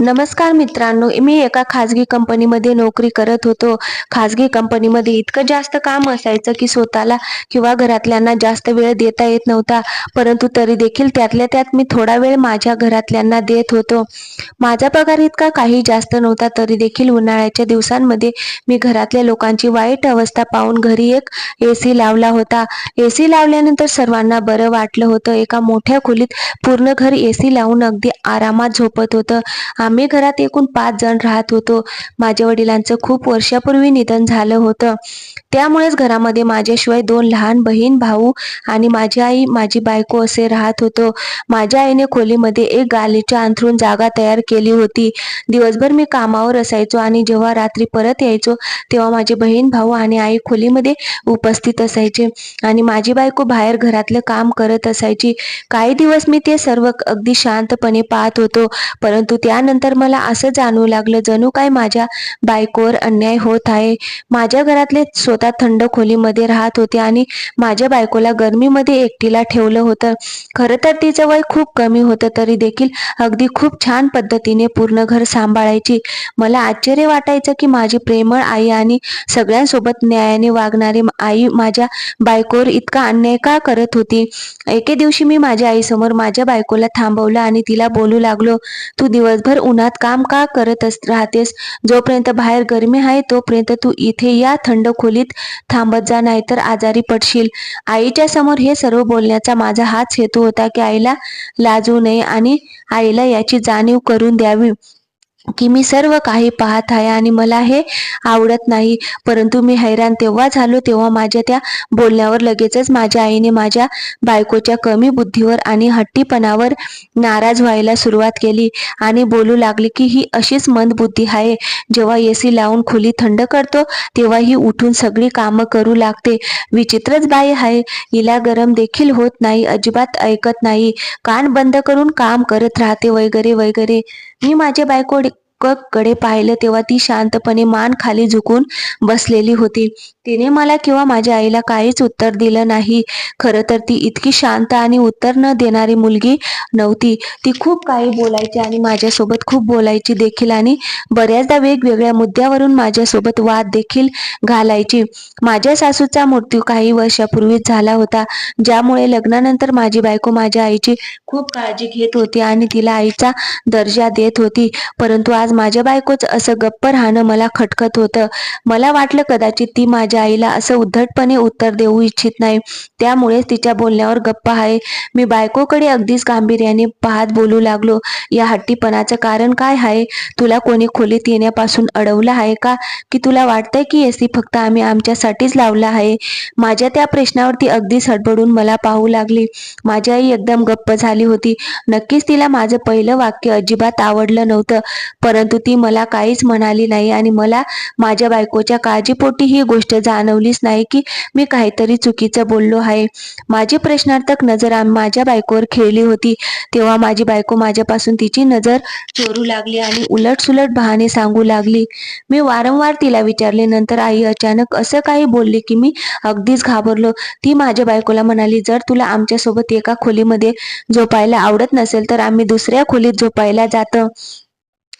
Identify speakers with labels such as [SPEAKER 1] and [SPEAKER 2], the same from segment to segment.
[SPEAKER 1] नमस्कार मित्रांनो मी एका खाजगी कंपनीमध्ये नोकरी करत होतो. खाजगी कंपनीमध्ये इतकं जास्त काम असायचं की स्वतःला किंवा घरातल्यांना जास्त वेळ देता येत नव्हता. परंतु तरी देखील त्यातल्या त्यात मी थोडा वेळ माझ्या घरातल्यांना देत होतो. माझा पगार इतका काही जास्त नव्हता तरी देखील उन्हाळ्याच्या दिवसांमध्ये मी घरातल्या लोकांची वाईट अवस्था पाहून घरी एक ए सी लावला होता. ए सी लावल्यानंतर सर्वांना बरं वाटलं होतं. एका मोठ्या खोलीत पूर्ण घर ए सी लावून अगदी आरामात झोपत होतं. आम्ही घरात एकूण पाच जण राहत होतो. माझ्या वडिलांचं खूप वर्षापूर्वी निधन झालं होतं. त्यामुळेच घरामध्ये माझ्याशिवाय दोन लहान बहीण भाऊ आणि माझी आई माझी बायको असे राहत होतो. माझ्या आईने खोलीमध्ये एक गालीच्या अंथरून जागा तयार केली होती. दिवसभर मी कामावर असायचो आणि जेव्हा रात्री परत यायचो तेव्हा माझे बहीण भाऊ आणि आई खोलीमध्ये उपस्थित असायचे आणि माझी बायको बाहेर घरातलं काम करत असायची. काही दिवस मी ते सर्व अगदी शांतपणे पाहत होतो परंतु त्यानंतर मला असं जाणवू लागलं जणू काय माझ्या बायकोवर अन्याय होत आहे? माझ्या घरातले स्वतः थंड खोलीमध्ये राहत होते आणि माझ्या बायकोला गरमीमध्ये एकटीला ठेवलं होतं. खरं तर तिचं वय खूप कमी होतं तरी देखील अगदी खूप छान पद्धतीने पूर्ण घर सांभाळायची. मला आश्चर्य वाटायचं की माझी प्रेमळ आई आणि सगळ्यांसोबत न्यायाने वागणारी आई माझ्या बायकोवर इतका अन्याय का करत होती? एके दिवशी मी माझ्या आईसमोर माझ्या बायकोला थांबवलं आणि तिला बोलू लागलो तू दिवसभर उन्हात काम का करत अस राहतेस? जोपर्यंत बाहेर गरमी आहे तोपर्यंत तू इथे या थंड खोलीत थांबत जा नाहीतर आजारी पडशील. आईच्या समोर हे सर्व बोलण्याचा माझा हाच हेतू होता की आईला लाजू नये आणि आईला याची जाणीव करून द्यावी. की मी सर्व काही पाहत आहे आणि मला हे आवडत नाही. परंतु मी हैराण तेव्हा झालो तेव्हा माझ्या त्या बोलण्यावर लगेचच माझ्या आईने माझ्या बायकोच्या कमी बुद्धीवर आणि हट्टीपणावर नाराज व्हायला सुरुवात केली आणि बोलू लागली की ही अशीच मंदबुद्धी आहे. जेव्हा एसी लावून खोली थंड करतो तेव्हा ही उठून सगळी कामं करू लागते. विचित्रच बाई आहे. हिला गरम देखील होत नाही अजिबात ऐकत नाही. कान बंद करून काम करत राहते वगैरे वगैरे. मी माझे बायको कडे पाहिलं तेव्हा ती शांतपणे मान खाली झुकून बसलेली होती. तिने मला किंवा माझ्या आईला काहीच उत्तर दिलं नाही. खरं तर ती इतकी शांत आणि उत्तर न देणारी मुलगी नव्हती. ती खूप काही बोलायची आणि माझ्यासोबत खूप बोलायची देखील आणि बऱ्याचदा वेगवेगळ्या मुद्द्यावरून माझ्यासोबत वाद देखील घालायची. माझ्या सासूचा मृत्यू काही वर्षापूर्वीच झाला होता ज्यामुळे लग्नानंतर माझी बायको माझ्या आईची खूप काळजी घेत होती आणि तिला आईचा दर्जा देत होती. परंतु आज माझ्या बायकोच असं गप्प राहणं मला खटखत होतं. मला वाटलं कदाचित ती माझ्या आईला असं उद्धटपणे उत्तर देऊ इच्छित नाही. त्यामुळेच तिच्या बोलण्यावर गप्प आहे. मी बायकोकडे अगदीच गांभीर्याने पाहत बोलू लागलो. या हट्टीपणाचं कारण काय आहे? तुला कोणी खोलीत येण्यापासून अडवलं आहे का? की तुला वाटतंय की एसी फक्त आम्ही आमच्यासाठीच लावला आहे? माझ्या त्या प्रश्नावरती अगदीच हडबडून मला पाहू लागली. माझी आई एकदम गप्प झाली होती. नक्कीच तिला माझं पहिलं वाक्य अजिबात आवडलं नव्हतं. परत परंतु ती मला काहीच म्हणाली नाही आणि मला माझ्या बायकोच्या काळजीपोटी ही गोष्ट जाणवलीच नाही की मी काहीतरी चुकीचं बोललो आहे. माझी प्रश्नार्थक नजर माझ्या बायकोवर खेळली होती. तेव्हा माझी बायको माझ्यापासून तिची नजर चोरू लागली आणि उलटसुलट बहाने बहाणे सांगू लागली. मी वारंवार तिला विचारले नंतर आई अचानक असं काही बोलले की मी अगदीच घाबरलो? ती माझ्या बायकोला म्हणाली जर तुला आमच्यासोबत एका खोलीमध्ये झोपायला आवडत नसेल तर आम्ही दुसऱ्या खोलीत झोपायला जातो.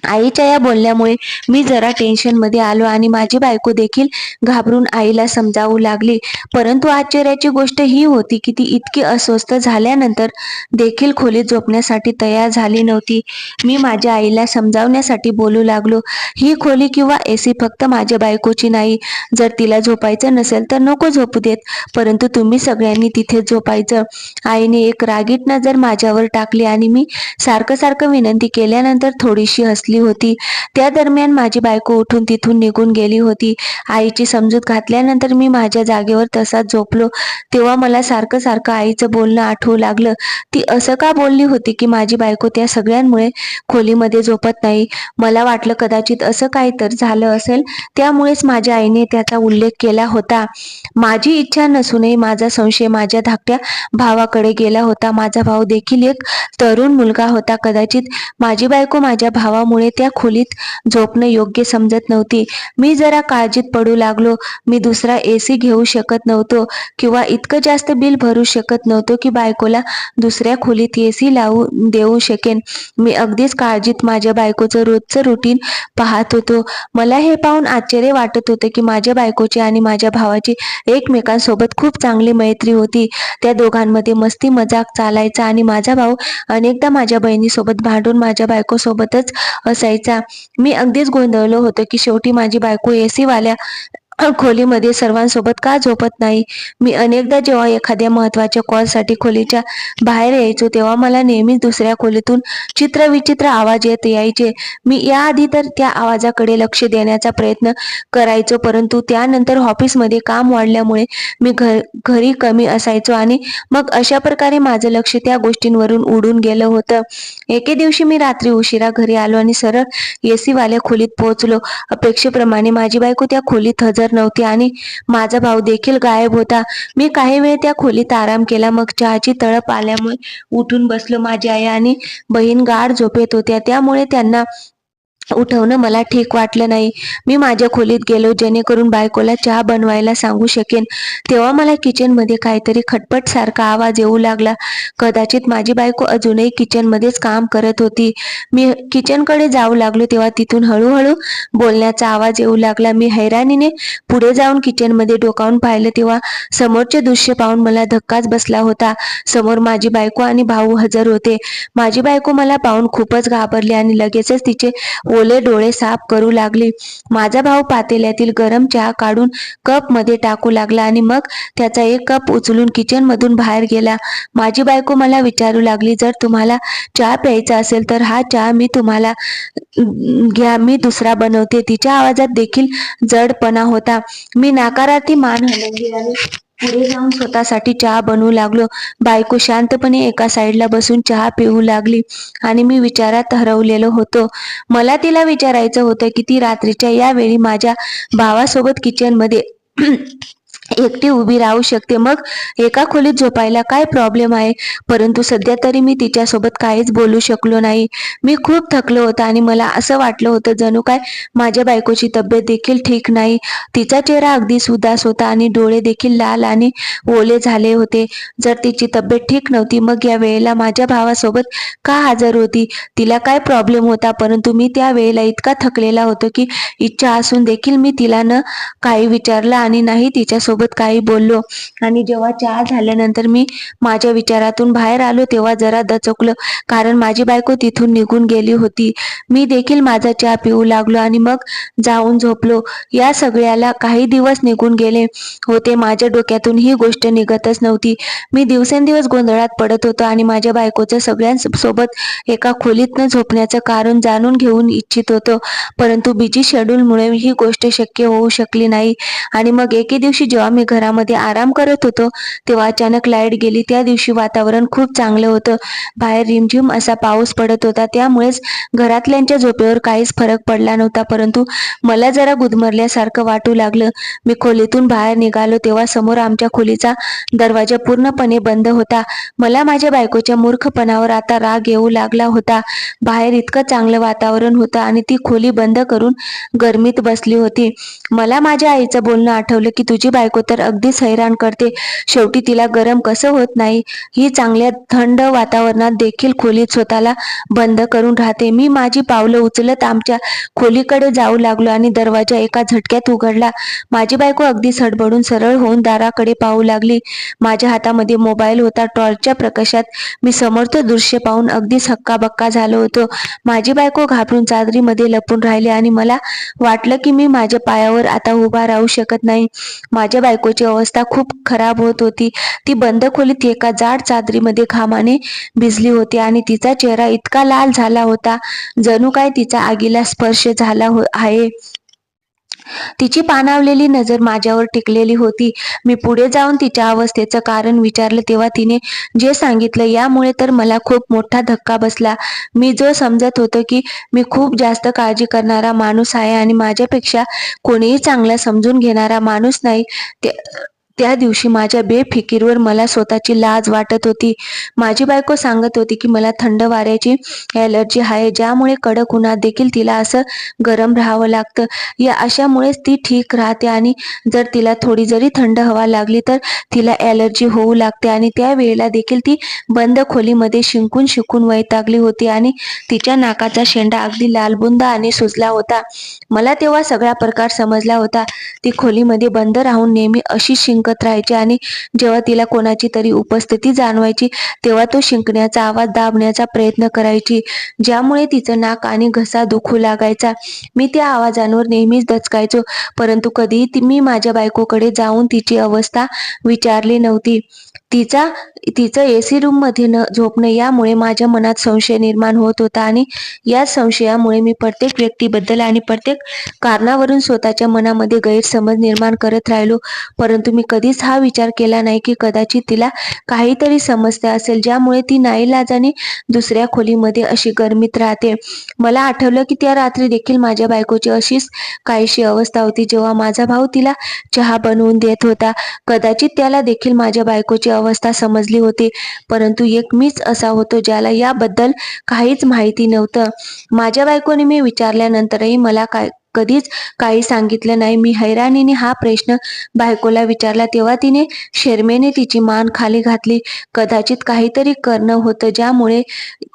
[SPEAKER 1] आईच्या या बोलण्यामुळे मी जरा टेन्शनमध्ये आलो आणि माझी बायको देखील घाबरून आईला समजावू लागली. परंतु आश्चर्याची गोष्ट ही होती की ती इतकी अस्वस्थ झाल्यानंतर देखील खोलीत झोपण्यासाठी तयार झाली नव्हती. मी माझ्या आईला समजावण्यासाठी बोलू लागलो. ही खोली किंवा एसी फक्त माझ्या बायकोची नाही. जर तिला झोपायचं नसेल तर नको झोपू देत परंतु तुम्ही सगळ्यांनी तिथे झोपायचं. आईने एक रागीट नजर माझ्यावर टाकली आणि मी सारखं सारखं विनंती केल्यानंतर थोडीशी हसली. होती. त्या दरम्यान माझी बायको उठून तिथून निघून गेली होती. आईची समजूत घातल्यानंतर मी माझ्या जागेवर तसाच झोपलो. तेव्हा मला सारखं सारखं आईचं बोलणं आठवू लागलं. ती असं का बोलली होती की माझी बायको त्या सगळ्यांमुळे खोलीमध्ये झोपत नाही? मला वाटलं कदाचित असं काही तर झालं असेल. त्यामुळेच माझ्या आईने त्याचा उल्लेख केला होता. माझी इच्छा नसूनही माझा संशय माझ्या धाकट्या भावाकडे गेला होता. माझा भाऊ देखील एक तरुण मुलगा होता. कदाचित माझी बायको माझ्या भावामुळे त्यामुळे त्या खोलीत झोपणं योग्य समजत नव्हती. मी जरा काळजीत पडू लागलो. मी दुसरा ए सी घेऊ शकत नव्हतो किंवा इतकं जास्त बिल भरू शकत नव्हतो की बायकोला दुसऱ्या खोलीत ए सी लावू देऊ शकेन. मी अगदीच काळजीत माझ्या बायकोचं रोजचं रुटीन पाहत होतो. मला हे पाहून आश्चर्य वाटत होतं की माझ्या बायकोची आणि माझ्या भावाची एकमेकांसोबत खूप चांगली मैत्री होती. त्या दोघांमध्ये मस्ती मजाक चालायचा आणि माझा भाऊ अनेकदा माझ्या बहिणीसोबत भांडून माझ्या बायकोसोबतच असायचा मी अगदीच गोंधळलो होतो की शेवटी माझी बायको एसीवाल्या खोलीमध्ये सर्वांसोबत का झोपत नाही? मी अनेकदा जेव्हा एखाद्या महत्त्वाच्या कॉलसाठी खोलीच्या बाहेर यायचो तेव्हा मला नेहमीच दुसऱ्या खोलीतून चित्रविचित्र आवाज येत यायचे. मी याआधी तर त्या आवाजाकडे लक्ष देण्याचा प्रयत्न करायचो परंतु त्यानंतर ऑफिसमध्ये काम वाढल्यामुळे मी घर घरी कमी असायचो आणि मग अशा प्रकारे माझं लक्ष त्या गोष्टींवरून उडून गेलं होतं. एके दिवशी मी रात्री उशिरा घरी आलो आणि सरळ एसीवाल्या खोलीत पोहोचलो. अपेक्षेप्रमाणे माझी बायको त्या खोलीत हजर नव्हती आणि माझा भाऊ देखील गायब होता. मी काही वेळ त्या खोलीत आराम केला. मग चहाची तळप आल्यामुळे उठून बसलो. माझी आई आणि बहीण गाढ झोपेत होत्या. त्यामुळे त्यांना उठवणं मला ठीक वाटलं नाही. मी माझ्या खोलीत गेलो जेणेकरून बायकोला चहा बनवायला सांगू शकेन. तेव्हा मला किचनमध्ये काहीतरी खटपट सारखा आवाज येऊ लागला. कदाचित माझी बायको अजूनही किचनमध्येच काम करत होती. मी किचनकडे जाऊ लागलो तेव्हा तिथून हळूहळू बोलण्याचा आवाज येऊ लागला. मी हैराणीने पुढे जाऊन किचनमध्ये डोकावून पाहिलं तेव्हा समोरचे दृश्य पाहून मला धक्काच बसला होता. समोर माझी बायको आणि भाऊ हजर होते. माझी बायको मला पाहून खूपच घाबरली आणि लगेचच तिचे ओले डोळे साफ करू लागली. माझा भाऊ पातेल्यातील गरम चहा काढून कपमध्ये टाकू लागला आणि मग त्याचा एक कप उचलून किचन मधून बाहेर गेला. माझी बायको मला विचारू लागली जर तुम्हाला चहा प्यायचा असेल तर हा चहा मी तुम्हाला घ्या मी दुसरा बनवते. तिच्या आवाजात देखील जडपणा होता. मी नाकारार्थी मान हलवली आणि पुढे जाऊन स्वतःसाठी चहा बनवू लागलो. बायको शांतपणे एका साईडला बसून चहा पिऊ लागली आणि मी विचारात हरवलेलो होतो. मला तिला विचारायचं होतं की ती रात्रीच्या या वेळी माझ्या भावासोबत किचनमध्ये एकटी उभी राहू शकते. मग एका खोलीत झोपायला काय प्रॉब्लेम आहे? परंतु सध्या तरी मी तिच्यासोबत काहीच बोलू शकलो नाही. मी खूप थकलो होतं आणि मला असं वाटलं होतं जणू काय माझ्या बायकोची तब्येत देखील ठीक नाही. तिचा चेहरा अगदी सुदास होता आणि डोळे देखील लाल आणि ओले झाले होते. जर तिची तब्येत ठीक नव्हती मग या वेळेला माझ्या भावासोबत का हजर होती? तिला काय प्रॉब्लेम होता? परंतु मी त्या वेळेला इतका थकलेला होतो की इच्छा असून देखील मी तिला न काही विचारलं आणि नाही तिच्यासोबत सोबत काही बोललो. आणि जेव्हा चहा झाल्यानंतर मी माझ्या विचारातून बाहेर आलो तेव्हा जरा दचकलो. कारण माझी बायको तिथून निघून गेली होती. मी देखील माझा चहा पिऊ लागलो आणि मग जाऊन झोपलो. या सगळ्याला काही दिवस निघून गेले होते. माझ्या डोक्यातून ही गोष्ट निघतच नव्हती. मी दिवसेंदिवस गोंधळात पडत होतो आणि माझ्या बायकोचं सगळ्यांसोबत एका खोलीतनं झोपण्याचं कारण जाणून घेऊन इच्छित होतो. परंतु बिजी शेड्यूलमुळे ही गोष्ट शक्य होऊ शकली नाही. आणि मग एके दिवशी जेव्हा मी घरामध्ये आराम करत होतो. तेव्हा अचानक लाइट गेली. त्या दिवशी वातावरण खूप चांगलं होतं. बाहेर रिमझिम असा पाऊस पडत होता. त्यामुळेच घरातल्यांच्या झोपेवर काहीच फरक पडला नव्हता. परंतु मला जरा गुदमरल्यासारखं वाटू लागलं. मी खोलीतून बाहेर निघालो तेव्हा समोर आमच्या खोलीचा दरवाजा पूर्णपणे बंद होता. मला माझ्या बायकोच्या मूर्खपणावर आता राग येऊ लागला होता. बाहेर इतकं चांगलं वातावरण होतं आणि ती खोली बंद करून गरमीत बसली होती. मला माझ्या आईचं बोलणं आठवलं की तुझी बायको तर अगदीच हैराण करते. शेवटी तिला गरम कसं होत नाही ही चांगल्या थंड वातावरणात देखील खोलीत स्वतःला बंद करून राहते. मी माझी पावलं उचलत आमच्या खोलीकडे जाऊ लागलो आणि दरवाजा एका झटक्यात उघडला. माझी बायको अगदी सडबडून सरळ होऊन दाराकडे पाहू लागली. माझ्या हातामध्ये मोबाईल होता. टॉर्चच्या प्रकाशात मी समोरचं दृश्य पाहून अगदीच हक्काबक्का झालो होतो. माझी बायको घाबरून चादरीमध्ये लपून राहिली आणि मला वाटलं की मी माझ्या पायावर आता उभा राहू शकत नाही. माझ्या बायकोची अवस्था खूप खराब होत होती. ती बंद खोलीत एका जाड चादरीमध्ये घामाने भिजली होती आणि तिचा चेहरा इतका लाल झाला होता. जणू काय तिचा आगीला स्पर्श झाला हो आहे. तिची पानावलेली नजर माझ्यावर टिकलेली होती. मी पुढे जाऊन तिच्या अवस्थेचं कारण विचारलं तेव्हा तिने जे सांगितलं यामुळे तर मला खूप मोठा धक्का बसला. मी जो समजत होतो की मी खूप जास्त काळजी करणारा माणूस आहे आणि माझ्यापेक्षा कोणीही चांगला समजून घेणारा माणूस नाही त्या दिवशी माझ्या बेफिकीरवर मला स्वतःची लाज वाटत होती. माझी बायको सांगत होती की मला थंड वाऱ्याची ॲलर्जी आहे ज्यामुळे कडक उन्हात देखील तिला असं गरम राहावं लागतं. या अशामुळेच ती ठीक राहते आणि जर तिला थोडी जरी थंड हवा लागली तर तिला ॲलर्जी होऊ लागते आणि त्यावेळेला देखील ती बंद खोलीमध्ये शिंकून शिकून वैतागली होती आणि तिच्या नाकाचा शेंडा अगदी लालबुंद आणि सुजला होता. मला तेव्हा सगळा प्रकार समजला होता. ती खोलीमध्ये बंद राहून नेहमी अशी शिंक शिंकत राहायची आणि जेव्हा तिला कोणाची तरी उपस्थिती जाणवायची तेव्हा तो शिंकण्याचा आवाज दाबण्याचा प्रयत्न करायची. ज्यामुळे तिचं नाक आणि घसा दुखू लागायचा. मी त्या आवाजांवर नेहमीच दचकायचो परंतु कधीही मी माझ्या बायकोकडे जाऊन तिची अवस्था विचारली नव्हती. तिचा तिचं ए सी रूममध्ये न झोपणं यामुळे माझ्या मनात संशय निर्माण होत होता आणि या संशयामुळे मी प्रत्येक व्यक्तीबद्दल आणि प्रत्येक कारणावरून स्वतःच्या मनामध्ये गैरसमज निर्माण करत राहिलो. परंतु मी कधीच हा विचार केला नाही की कदाचित तिला काहीतरी समस्या असेल ज्यामुळे ती नाईलाजाने दुसऱ्या खोलीमध्ये अशी गरमीत राहते. मला आठवलं की त्या रात्री देखील माझ्या बायकोची अशीच काहीशी अवस्था होती जेव्हा माझा भाऊ तिला चहा बनवून देत होता. कदाचित त्याला देखील माझ्या बायकोची अवस्था समजली होती. परंतु एक मीच असा होतो ज्याला याबद्दल काहीच माहिती नव्हतं. माझ्या बायकोने मी विचारल्यानंतरही मला काय कधीच काही सांगितलं नाही. मी हैराणीने हा प्रश्न बायकोला विचारला. तेव्हा तिने शेरमेने तिची मान खाली घातली. कदाचित काहीतरी करणं होतं ज्यामुळे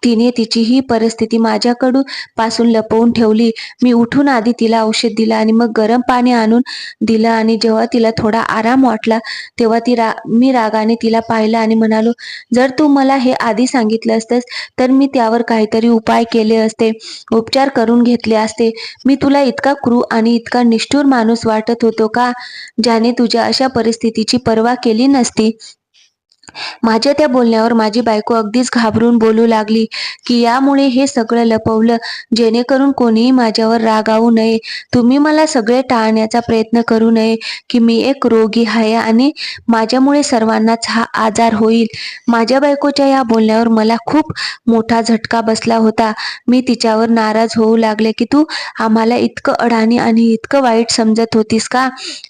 [SPEAKER 1] तिने तिची ही परिस्थिती माझ्याकडून पासून लपवून ठेवली. मी उठून आधी तिला औषध दिलं आणि मग गरम पाणी आणून दिलं आणि जेव्हा तिला थोडा आराम वाटला तेव्हा ती रा मी रागाने तिला पाहिलं आणि म्हणालो जर तू मला हे आधी सांगितलं असतंस तर मी त्यावर काहीतरी उपाय केले असते उपचार करून घेतले असते. मी तुला इतका इतका क्रू आणि इतका निष्ठुर माणूस वाटत होतो का? ज्याने तुझ्या अशा परिस्थितीची पर्वा केली नसती. माझ्या त्या बोलण्यावर माझी बायको अगदीच घाबरून बोलू लागली की यामुळे हे सगळं लपवलं. जेणेकरून कोणीही माझ्यावर रागावू नये. तुम्ही मला सगळे टाळण्याचा प्रयत्न करू नये की मी एक रोगी आहे आणि माझ्यामुळे सर्वांनाच हा आजार होईल. माझ्या बायकोच्या या बोलण्यावर मला खूप मोठा झटका बसला होता. मी तिच्यावर नाराज होऊ लागले की तू आम्हाला इतकं अडाणी आणि इतकं वाईट समजत होतीस का?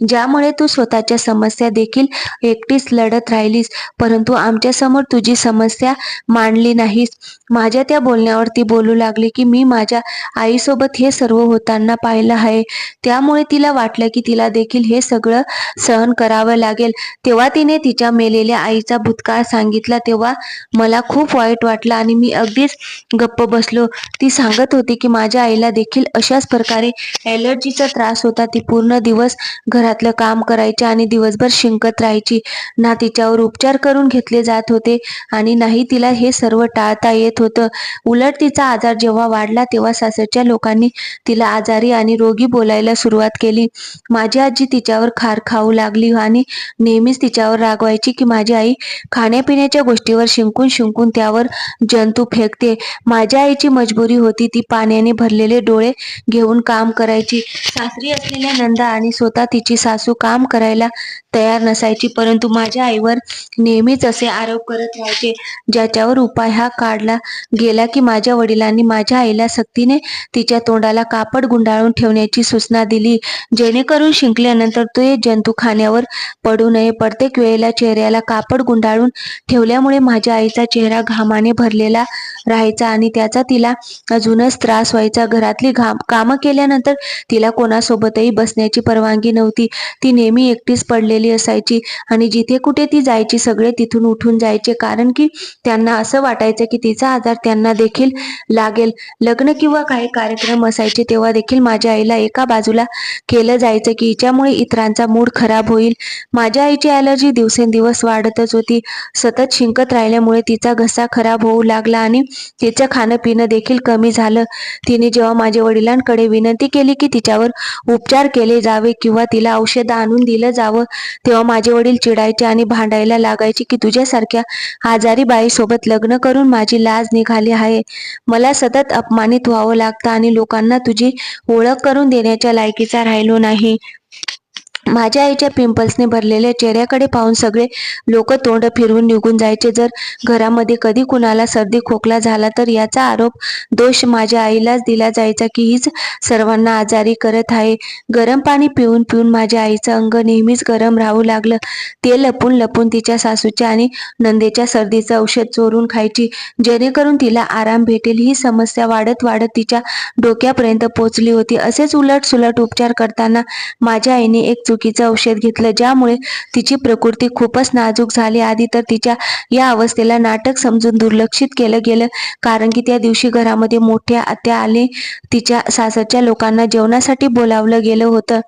[SPEAKER 1] ज्यामुळे तू स्वतःच्या समस्या देखील एकटीच लढत राहिलीस. परंतु परंतु आमच्यासमोर तुझी समस्या मांडली नाहीस. माझ्या त्या बोलण्यावर ती बोलू लागली की मी माझ्या आईसोबत हे सर्व होताना पाहिलं आहे. त्यामुळे तिला वाटलं की तिला देखील हे सगळं सहन करावं लागेल. तेव्हा तिने तिच्या मेलेल्या आईचा भूतकाळ सांगितला. तेव्हा मला खूप वाईट वाटलं आणि मी अगदीच गप्प बसलो. ती सांगत होती की माझ्या आईला देखील अशाच प्रकारे ॲलर्जीचा त्रास होता. ती पूर्ण दिवस घरातलं काम करायची आणि दिवसभर शिंकत राहायची. ना तिच्यावर उपचार करून घेतले जात होते आणि नाही तिला हे सर्व टाळता येत होतं. उलट तिचा आजार जेव्हा वाढला तेव्हा सासरच्या लोकांनी तिला आजारी आणि रोगी बोलायला सुरुवात केली. माझी आजी तिच्यावर खार खाऊ लागली आणि नेहमीच तिच्यावर रागवायची की माझी आई खाण्यापिण्याच्या गोष्टीवर शिंकून शिंकून त्यावर जंतू फेकते. माझ्या आईची मजबुरी होती ती पाण्याने भरलेले डोळे घेऊन काम करायची. सासरी असलेल्या नंदा आणि स्वतः तिची सासू काम करायला तयार नसायची परंतु माझ्या आईवर नेहमी नेहमीच असे आरोप करत राहायचे ज्याच्यावर उपाय हा काढला गेला की माझ्या वडिलांनी माझ्या आईला सक्तीने तिच्या तोंडाला कापड गुंडाळून ठेवण्याची सूचना दिली. जेणेकरून शिंकल्यानंतर ते जंतू खाण्यावर पडू नये. प्रत्येक वेळेला चेहऱ्याला कापड गुंडाळून ठेवल्यामुळे माझ्या आईचा चेहरा घामाने भरलेला राहायचा आणि त्याचा तिला अजूनच त्रास व्हायचा. घरातली घाम कामं केल्यानंतर तिला कोणासोबतही बसण्याची परवानगी नव्हती. ती नेहमी एकटीच पडलेली असायची आणि जिथे कुठे ती जायची सगळे तिथून उठून जायचे. कारण की त्यांना असं वाटायचं की तिचा आजार त्यांना देखील लागेल. लग्न किंवा काही कार्यक्रम असायचे तेव्हा देखील माझ्या आईला एका बाजूला केलं जायचं की हिच्यामुळे इतरांचा मूड खराब होईल. माझ्या आईची ॲलर्जी दिवसेंदिवस वाढतच होती. सतत शिंकत राहिल्यामुळे तिचा घसा खराब होऊ लागला आणि तिचं खाणं पिणं देखील कमी झालं. तिने जेव्हा माझ्या वडिलांकडे विनंती केली की तिच्यावर उपचार केले जावे किंवा तिला औषधं आणून दिलं जावं तेव्हा माझे वडील चिडायचे आणि भांडायला लागायचे की तुझ्यासारख्या आजारी बाईसोबत लग्न करून माझी लाज निघाली आहे. मला सतत अपमानित व्हावं लागतं आणि लोकांना तुझी ओळख करून देण्याच्या लायकीचा राहिलो नाही. माझ्या आईच्या पिंपल्सने भरलेल्या चेहऱ्याकडे पाहून सगळे लोक तोंड फिरवून निघून जायचे. जर घरामध्ये कधी कुणाला सर्दी खोकला झाला तर याचा आरोप दोष माझ्या आईलाच दिला जायचा की हीच सर्वांना आजारी करत आहे. गरम पाणी पिऊन पिऊन माझ्या आईचं अंग नेहमीच गरम राहू लागलं. ते लपून लपून तिच्या सासूच्या आणि नंदेच्या सर्दीचं औषध चोरून खायची. जेणेकरून तिला आराम भेटेल. ही समस्या वाढत वाढत तिच्या डोक्यापर्यंत पोहोचली होती. असेच उलट सुलट उपचार करताना माझ्या आईने एक चुकी चुकीचं औषध घेतलं ज्यामुळे तिची प्रकृती खूपच नाजूक झाली. आधी तर तिच्या या अवस्थेला नाटक समजून दुर्लक्षित केलं गेलं कारण की त्या दिवशी घरामध्ये मोठ्या आत्या आले तिच्या सासरच्या लोकांना जेवणासाठी बोलावलं गेलं होतं.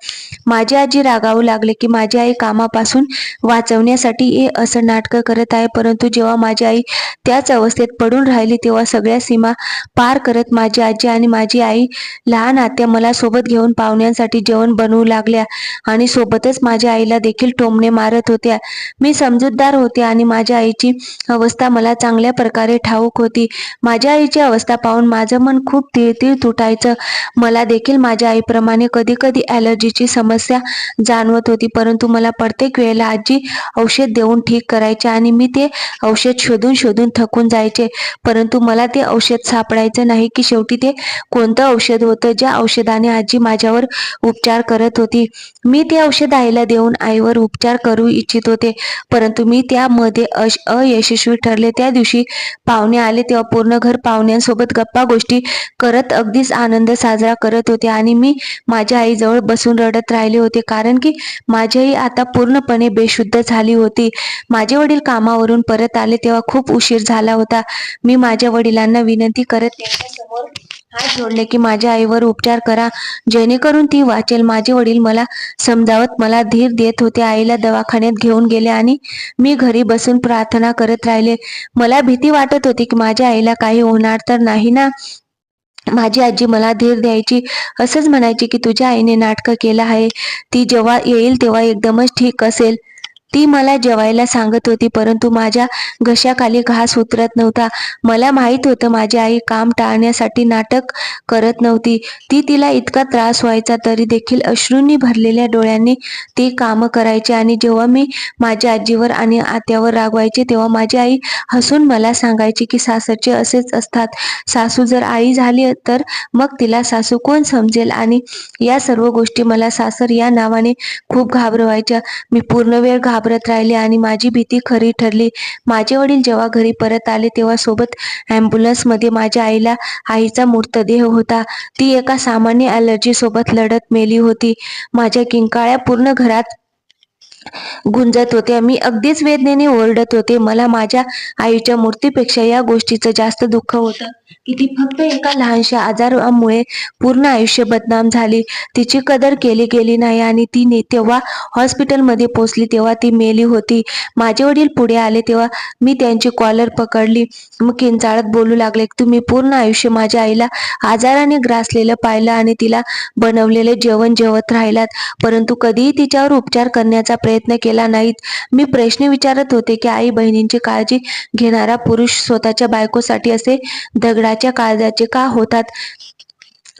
[SPEAKER 1] माझी आजी रागावू लागले की माझी आई कामापासून वाचवण्यासाठी हे असं नाटकं करत आहे परंतु जेव्हा माझी आई त्याच अवस्थेत पडून राहिली तेव्हा सगळ्या सीमा पार करत माझी आजी आणि माझी आई लहान आत्या मला सोबत घेऊन पाहुण्यांसाठी जेवण बनवू लागल्या आणि सोबतच माझ्या आईला देखील टोमणे मारत होत्या. मी समजूतदार होते आणि माझ्या आईची अवस्था मला चांगल्या प्रकारे ठाऊक होती. माझ्या आईची अवस्था पाहून माझं मन खूप तिळतिळ तुटायचं. मला देखील माझ्या आईप्रमाणे कधी कधी ॲलर्जीची समस्या जाणवत होती परंतु मला प्रत्येक वेळेला आजी औषध देऊन ठीक करायचे आणि मी ते औषध शोधून शोधून थकून जायचे. परंतु मला ते औषध सापडायचं नाही की शेवटी ते कोणतं औषध होतं ज्या औषधाने आजी माझ्यावर उपचार करत होती. मी ते औषध आईला देऊन आईवर उपचार करू इच्छित होते. परंतु मी त्यामध्ये अश अयशस्वी ठरले. त्या दिवशी पाहुणे आले तेव्हा पूर्ण घर पाहुण्यांसोबत गप्पा गोष्टी करत अगदीच आनंद साजरा करत होते आणि मी माझ्या आईजवळ बसून रडत राहिले होते. कारण की माझी आई आता पूर्णपणे बेशुद्ध झाली होती. माझे वडील कामावरून परत आले तेव्हा खूप उशीर झाला होता. मी माझ्या वडिलांना विनंती करत त्यांच्यासमोर हात जोडले की माझ्या आईवर उपचार करा. जेणेकरून ती वाचेल. माझे वडील मला समजावत मला धीर देत होते. आईला दवाखान्यात घेऊन गेले आणि मी घरी बसून प्रार्थना करत राहिले. मला भीती वाटत होती की माझ्या आईला काही होणार तर नाही ना? माझी आजी मला धीर द्यायची. असंच म्हणायची की तुझ्या आईने नाटकं केलं आहे. ती जेव्हा येईल तेव्हा एकदमच ठीक असेल. ती मला जेवायला सांगत होती परंतु माझ्या घशाखाली घास उतरत नव्हता. मला माहीत होतं माझी आई काम टाळण्यासाठी नाटक करत नव्हती. ती तिला इतका त्रास व्हायचा तरी देखील अश्रूंनी भरलेल्या डोळ्यांनी ती कामं करायची आणि जेव्हा मी माझ्या आजीवर आणि आत्यावर रागवायचे तेव्हा माझी आई हसून मला सांगायची की सासरचे असेच असतात. सासू जर आई झाली तर मग तिला सासू कोण समजेल? आणि या सर्व गोष्टी मला सासर या नावाने खूप घाबरवायच्या. मी पूर्ण वेळ घाबरत राहिले आणि माझी भीती खरी ठरली. माझे वडील जेव्हा घरी परत आले तेव्हा सोबत ॲम्ब्युलन्समध्ये माझ्या आईला आईचा मृतदेह होता. ती एका सामान्य ॲलर्जी सोबत लढत मेली होती. माझ्या किंकाळ्या पूर्ण घरात गुंजत होते. मी अगदीच वेदनेने ओरडत होते. मला माझ्या आईच्या मूर्तीपेक्षा या गोष्टीचं जास्त दुःख होतं. की ती फक्त एका लहानशा आजारामुळे पूर्ण आयुष्य बदनाम झाली. तिची कदर केली गेली नाही आणि ती तेव्हा हॉस्पिटलमध्ये पोचली. तेव्हा ती मेली होती. माझे वडील पुढे आले तेव्हा मी त्यांची कॉलर पकडली. मग किंचाळत बोलू लागले तुम्ही पूर्ण आयुष्य माझ्या आईला आजाराने ग्रासलेलं पाहिलं आणि तिला बनवलेले जेवण जेवत राहिलात. परंतु कधीही तिच्यावर उपचार करण्याचा प्रयत्न केला नाहीत. मी प्रश्न विचारत होते की आई बहिणींची काळजी घेणारा पुरुष स्वतःच्या बायकोसाठी असे दगडाच्या काळजाचे का होतात?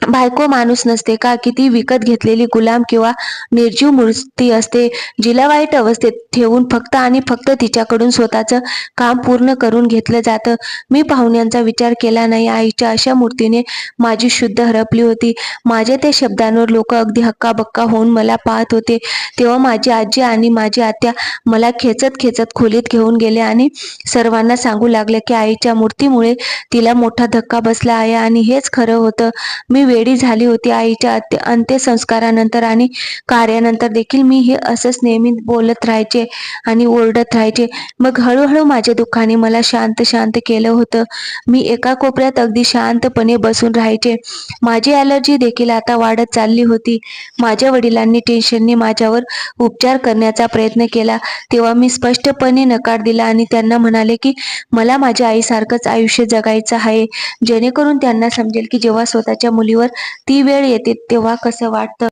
[SPEAKER 1] बायको माणूस नसते का? किती विकत घेतलेली गुलाम किंवा निर्जीव मूर्ती असते जिला वाईट अवस्थेत ठेवून फक्त आणि फक्त तिच्याकडून स्वतःचं काम पूर्ण करून घेतलं जातं. मी पाहुण्यांचा विचार केला नाही. आईच्या अशा मूर्तीने माझी शुद्ध हरपली होती. माझ्या त्या शब्दांवर लोक अगदी हक्काबक्का होऊन मला पाहत होते. तेव्हा माझी आजी आणि माझी आत्या मला खेचत खेचत खोलीत घेऊन गेले आणि सर्वांना सांगू लागले की आईच्या मूर्तीमुळे तिला मोठा धक्का बसला आहे आणि हेच खरं होतं. मी वेडी झाली होती आईच्या अंत्यसंस्कारानंतर आणि कार्यानंतर देखील मी हे असंच नेहमी बोलत राहायचे आणि ओरडत राहायचे. मग हळूहळू माझ्या दुःखाने मला शांत शांत केलं होतं. मी एका कोपऱ्यात अगदी शांतपणे बसून राहायचे. माझी ॲलर्जी देखील आता वाढत चालली होती. माझ्या वडिलांनी टेन्शनने माझ्यावर उपचार करण्याचा प्रयत्न केला. तेव्हा मी स्पष्टपणे नकार दिला आणि त्यांना म्हणाले की मला माझ्या आईसारखंच आयुष्य जगायचं आहे. जेणेकरून त्यांना समजेल की जेव्हा स्वतःच्या मुलीवर ती वेळ येते तेव्हा कसं वाटतं?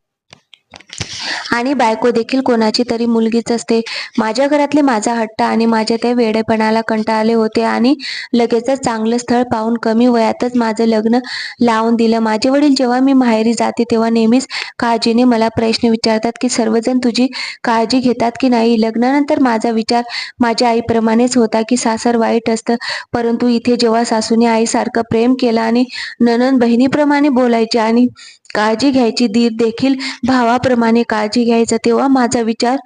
[SPEAKER 1] आणि बायको देखील कोणाची तरी मुलगीच असते. माझ्या घरातले माझा हट्ट आणि माझ्या त्या वेडेपणाला कंटाळले होते आणि लगेचच चांगलं स्थळ पाहून कमी वयातच माझं लग्न लावून दिलं. माझे वडील जेव्हा मी माहेरी जाते तेव्हा नेहमीच काळजीने मला प्रश्न विचारतात की सर्वजण तुझी काळजी घेतात की नाही? लग्नानंतर माझा विचार माझ्या आईप्रमाणेच होता की सासर वाईट असतं परंतु इथे जेव्हा सासूने आईसारखं प्रेम केलं आणि ननंद बहिणीप्रमाणे बोलायचे आणि काळजी घ्यायची दीर देखील भावाप्रमाणे काळजी घ्यायचा तेव्हा माझा विचार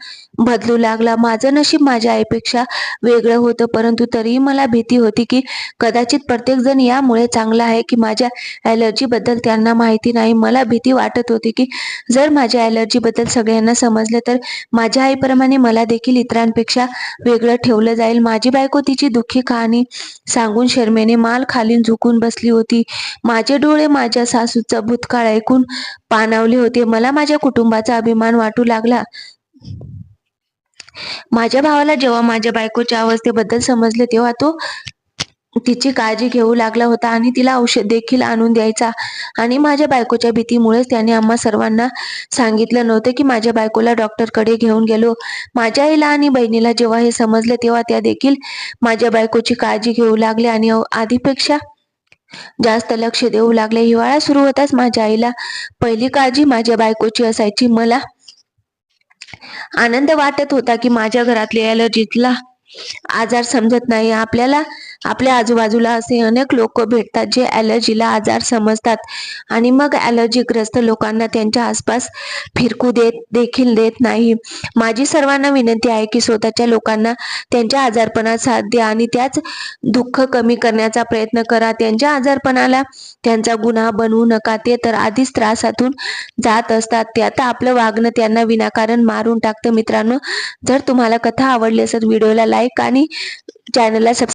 [SPEAKER 1] बदलू लागला. माझं नशीब माझ्या आईपेक्षा वेगळं होतं परंतु तरीही मला भीती होती की कदाचित प्रत्येकजण यामुळे चांगला आहे की माझ्या ॲलर्जीबद्दल त्यांना माहिती नाही. मला भीती वाटत होती की जर माझ्या ॲलर्जीबद्दल सगळ्यांना समजलं तर माझ्या आईप्रमाणे मला देखील इतरांपेक्षा वेगळं ठेवलं जाईल. माझी बायको तिची दुःखी कहाणी सांगून शर्मेने माल खालीन झुकून बसली होती. माझे डोळे माझ्या सासूचा भूतकाळ ऐकून पाणावले होते. मला माझ्या कुटुंबाचा अभिमान वाटू लागला. माझ्या भावाला जेव्हा माझ्या बायकोच्या अवस्थेबद्दल समजले तेव्हा तो तिची काळजी घेऊ लागला होता आणि तिला औषध देखील आणून द्यायचा. आणि माझ्या बायकोच्या भीतीमुळेच त्याने आम्हा सर्वांना सांगितलं नव्हतं की माझ्या बायकोला डॉक्टरकडे घेऊन गेलो. माझ्या आईला आणि बहिणीला जेव्हा हे समजले तेव्हा त्या देखील माझ्या बायकोची काळजी घेऊ लागले आणि आधीपेक्षा जास्त लक्ष देऊ लागले. हिवाळा सुरू होताच माझ्या आईला पहिली काळजी माझ्या बायकोची असायची. मला आनंद वाटत होता की माझ्या घरातले अलर्जीतला आजार समजत नाही आपल्याला आपल्या आजूबाजूला असे अनेक लोक भेटतात जे ॲलर्जीला आजार समजतात. आणि मग ॲलर्जीग्रस्त लोकांना त्यांच्या आसपास फिरकू देत देखील देत नाही. माझी सर्वांना विनंती आहे की स्वतःच्या लोकांना त्यांच्या आजारपणात साथ द्या आणि त्याच दुःख कमी करण्याचा प्रयत्न करा. त्यांच्या आजारपणाला त्यांचा गुन्हा बनवू नका. ते तर आधीच त्रासातून जात असतात. त्यात आपलं वागणं त्यांना विनाकारण मारून टाकतं. मित्रांनो जर तुम्हाला कथा आवडली असेल व्हिडिओला लाईक आणि चॅनलला सबस्क्राईब